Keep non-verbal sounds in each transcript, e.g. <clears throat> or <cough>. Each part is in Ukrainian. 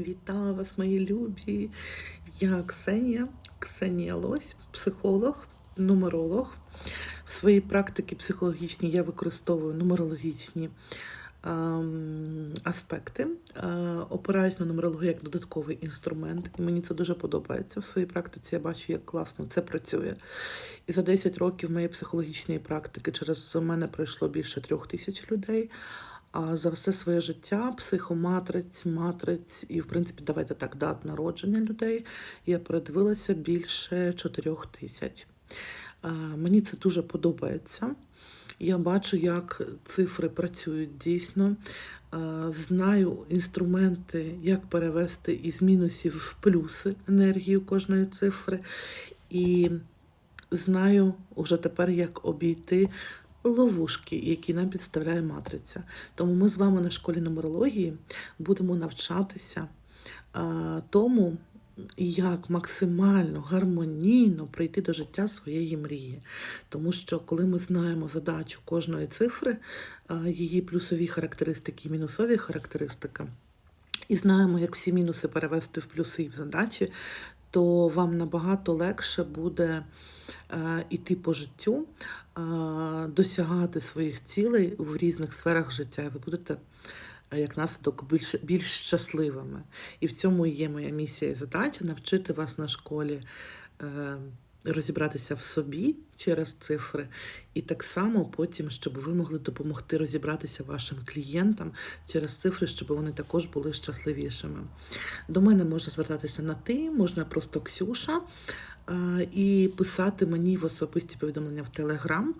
Вітаю вас, мої любі! Я Ксенія, Ксенія Лось, психолог, нумеролог. В своїй практиці психологічній я використовую нумерологічні ем, аспекти, е, опираюсь на нумерологію як додатковий інструмент, і мені це дуже подобається. В своїй практиці я бачу, як класно це працює. І за 10 років моєї психологічної практики через мене пройшло більше трьох тисяч людей. А за все своє життя психоматриць, матриць і, в принципі, давайте так, дат народження людей я передивилася більше чотирьох тисяч. Мені це дуже подобається. Я бачу, як цифри працюють дійсно. Знаю інструменти, як перевести із мінусів в плюси енергію кожної цифри. І знаю уже тепер, як обійти ловушки, які нам підставляє матриця. Тому ми з вами на школі нумерології будемо навчатися тому, як максимально гармонійно прийти до життя своєї мрії. Тому що коли ми знаємо задачу кожної цифри, її плюсові характеристики і мінусові характеристики, і знаємо, як всі мінуси перевести в плюси і в задачі, то вам набагато легше буде е, іти по життю, е, досягати своїх цілей в різних сферах життя. Ви будете, е, як наслідок, більш, більш щасливими. І в цьому є моя місія і задача навчити вас на школі. Розібратися в собі через цифри, і так само потім, щоб ви могли допомогти розібратися вашим клієнтам через цифри, щоб вони також були щасливішими. До мене можна звертатися на ти, можна просто Ксюша е, і писати мені в особисті повідомлення в Телеграм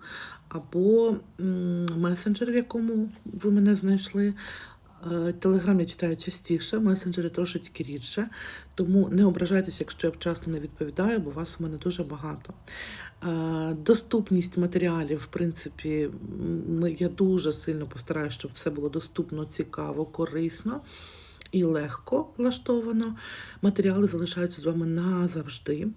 або месенджер, в якому ви мене знайшли. Е, Телеграм я читаю частіше, месенджери трошечки рідше, тому не ображайтеся, якщо я вчасно не відповідаю, бо вас у мене дуже багато. Е, Доступність матеріалів, в принципі, я дуже сильно постараюся, щоб все було доступно, цікаво, корисно і легко влаштовано. Матеріали залишаються з вами назавжди е,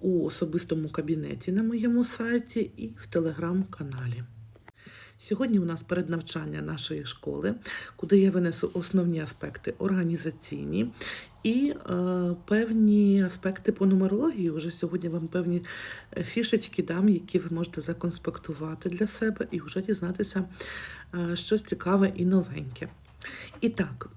у особистому кабінеті на моєму сайті і в телеграм-каналі. Сьогодні у нас переднавчання нашої школи, куди я винесу основні аспекти організаційні і е, певні аспекти по нумерології. Уже сьогодні вам певні е, фішечки дам, які ви можете законспектувати для себе і вже дізнатися е, щось цікаве і новеньке. І так,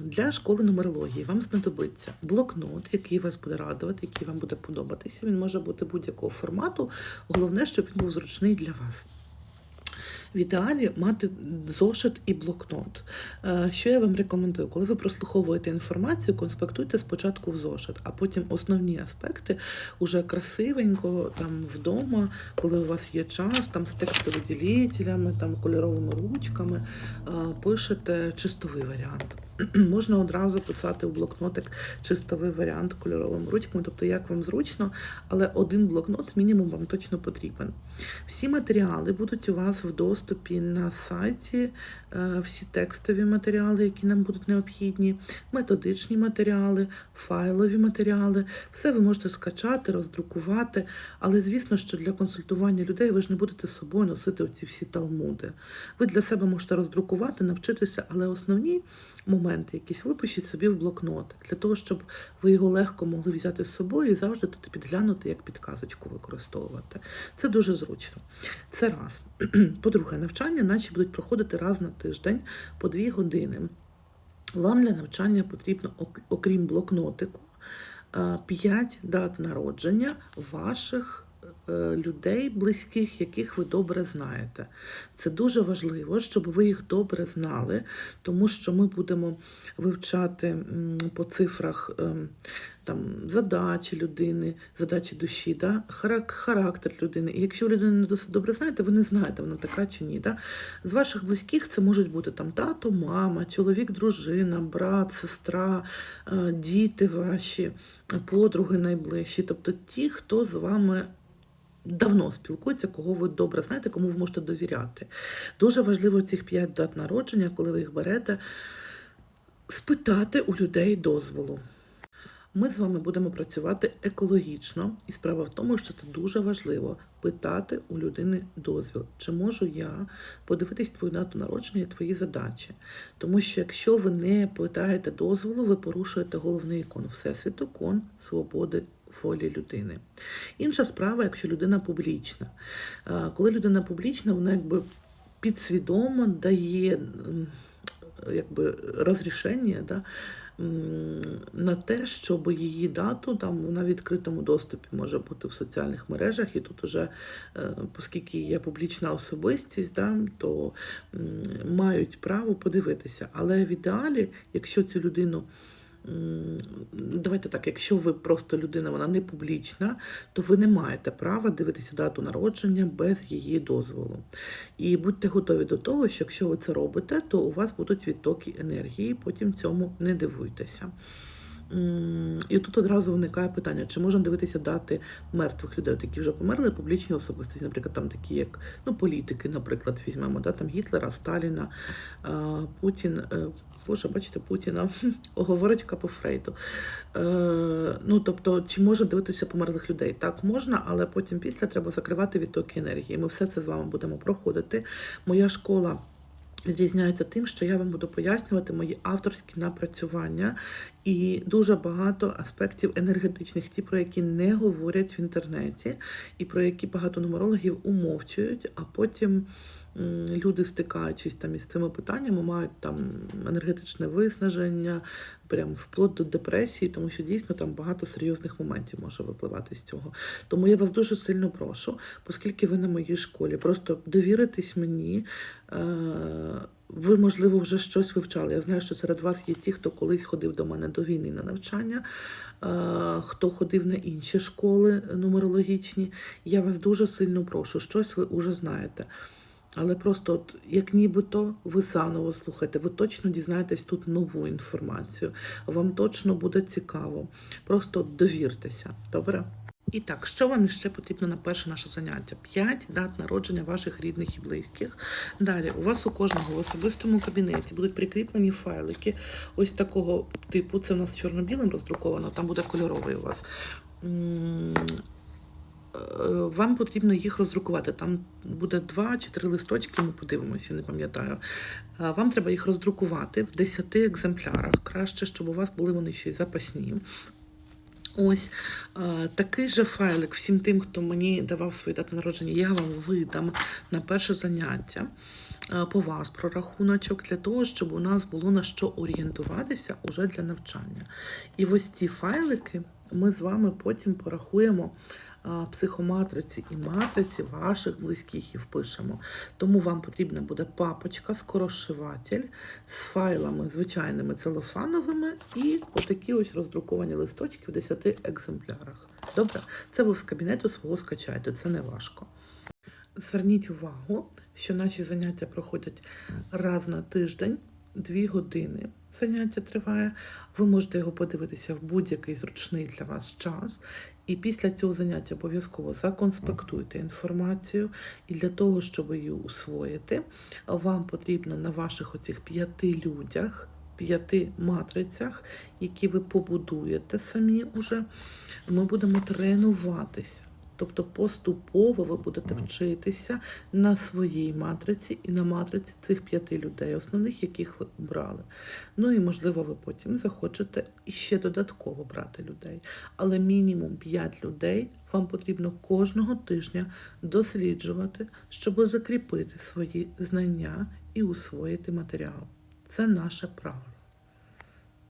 для школи нумерології вам знадобиться блокнот, який вас буде радувати, який вам буде подобатися. Він може бути будь-якого формату. Головне, щоб він був зручний для вас. В ідеалі мати зошит і блокнот. Е, Що я вам рекомендую? Коли ви прослуховуєте інформацію, конспектуйте спочатку в зошит, а потім основні аспекти уже красивенько там вдома, коли у вас є час, там з текстовиділителями, там кольоровими ручками, е, пишете чистовий варіант. <clears throat> Можна одразу писати у блокнотик чистовий варіант кольоровими ручками, тобто як вам зручно, але один блокнот мінімум вам точно потрібен. Всі матеріали будуть у вас в доступі на сайті, е, всі текстові матеріали, які нам будуть необхідні, методичні матеріали, файлові матеріали. Все ви можете скачати, роздрукувати. Але звісно, що для консультування людей ви ж не будете з собою носити оці всі талмуди. Ви для себе можете роздрукувати, навчитися, але основні моменти якісь випишіть собі в блокнотик, для того, щоб ви його легко могли взяти з собою і завжди тут підглянути, як підказочку використовувати. Це дуже зручно. Це раз. <clears throat> По-друге, навчання наші будуть проходити раз на тиждень по дві години. Вам для навчання потрібно, окрім блокнотику, 5 дат народження ваших людей, близьких, яких ви добре знаєте. Це дуже важливо, щоб ви їх добре знали, тому що ми будемо вивчати по цифрах ем, там, задачі людини, задачі душі, да? характер людини. І якщо людину не досить добре знаєте, ви не знаєте, вона така чи ні. Да? З ваших близьких це можуть бути там тато, мама, чоловік, дружина, брат, сестра, е, діти ваші, подруги найближчі, тобто ті, хто з вами. Давно спілкуються, кого ви добре знаєте, кому ви можете довіряти. Дуже важливо цих п'ять дат народження, коли ви їх берете, спитати у людей дозволу. Ми з вами будемо працювати екологічно, і справа в тому, що це дуже важливо питати у людини дозвіл, чи можу я подивитись твою дату народження і твої задачі. Тому що якщо ви не питаєте дозволу, ви порушуєте головний ікон Всесвіту, кон свободи волі людини. Інша справа, якщо людина публічна. Коли людина публічна, вона якби підсвідомо дає якби розрішення да, на те, щоб її дату там в відкритому доступі може бути в соціальних мережах, і тут уже, е, оскільки є публічна особистість, да, то мають право подивитися. Але в ідеалі, якщо цю людину Давайте так, якщо ви просто людина, вона не публічна, то ви не маєте права дивитися дату народження без її дозволу. І будьте готові до того, що якщо ви це робите, то у вас будуть відтоки енергії, потім цьому не дивуйтеся. І тут одразу виникає питання, чи можна дивитися дати мертвих людей, які вже померли, публічні особистості, наприклад, там такі, як ну, політики, наприклад, візьмемо, да, там Гітлера, Сталіна, Путін. е, Боже, бачите, Путіна, <laughs> оговорочка по Фрейду. Е, ну, тобто, чи можна дивитися померлих людей? Так, можна, але потім після треба закривати відтоки енергії. Ми все це з вами будемо проходити. Моя школа. Відрізняється тим, що я вам буду пояснювати мої авторські напрацювання і дуже багато аспектів енергетичних, ті, про які не говорять в інтернеті, і про які багато нумерологів умовчують, а потім люди, стикаючись там із цими питаннями, мають там енергетичне виснаження, прям вплоть до депресії, тому що дійсно там багато серйозних моментів може випливати з цього. Тому я вас дуже сильно прошу, оскільки ви на моїй школі, просто довіритесь мені. Е- ви, можливо, вже щось вивчали. Я знаю, що серед вас є ті, хто колись ходив до мене до війни на навчання, е, хто ходив на інші школи нумерологічні. Я вас дуже сильно прошу, щось ви вже знаєте. Але просто, от, як нібито ви заново слухаєте, ви точно дізнаєтесь тут нову інформацію. Вам точно буде цікаво. Просто довіртеся. Добре? І так, що вам ще потрібно на перше наше заняття? П'ять дат народження ваших рідних і близьких. Далі, у вас у кожного в особистому кабінеті будуть прикріплені файлики ось такого типу. Це в нас чорно-білим роздруковано, там буде кольоровий у вас. Е, Вам потрібно їх роздрукувати. Там буде два чи три листочки, ми подивимося, не пам'ятаю. Е, Вам треба їх роздрукувати в 10 екземплярах. Краще, щоб у вас були вони ще й запасні. Ось такий же файлик всім тим, хто мені давав свої дати народження, я вам видам на перше заняття по вас прорахуночок для того, щоб у нас було на що орієнтуватися уже для навчання. І ось ці файлики ми з вами потім порахуємо психоматриці і матриці ваших близьких і впишемо. Тому вам потрібна буде папочка, скорошиватель з файлами звичайними целофановими і отакі ось роздруковані листочки в 10 екземплярах. Добре, це ви з кабінету свого скачайте, це не важко. Зверніть увагу, що наші заняття проходять раз на тиждень, дві години. Заняття триває. Ви можете його подивитися в будь-який зручний для вас час. І після цього заняття обов'язково законспектуйте інформацію. І для того, щоб її усвоїти, вам потрібно на ваших оцих п'яти людях, п'яти матрицях, які ви побудуєте самі уже, ми будемо тренуватися. Тобто поступово ви будете вчитися на своїй матриці і на матриці цих п'яти людей, основних, яких ви обрали. Ну і можливо, ви потім захочете іще додатково брати людей. Але мінімум 5 людей вам потрібно кожного тижня досліджувати, щоб закріпити свої знання і усвоїти матеріал. Це наше правило.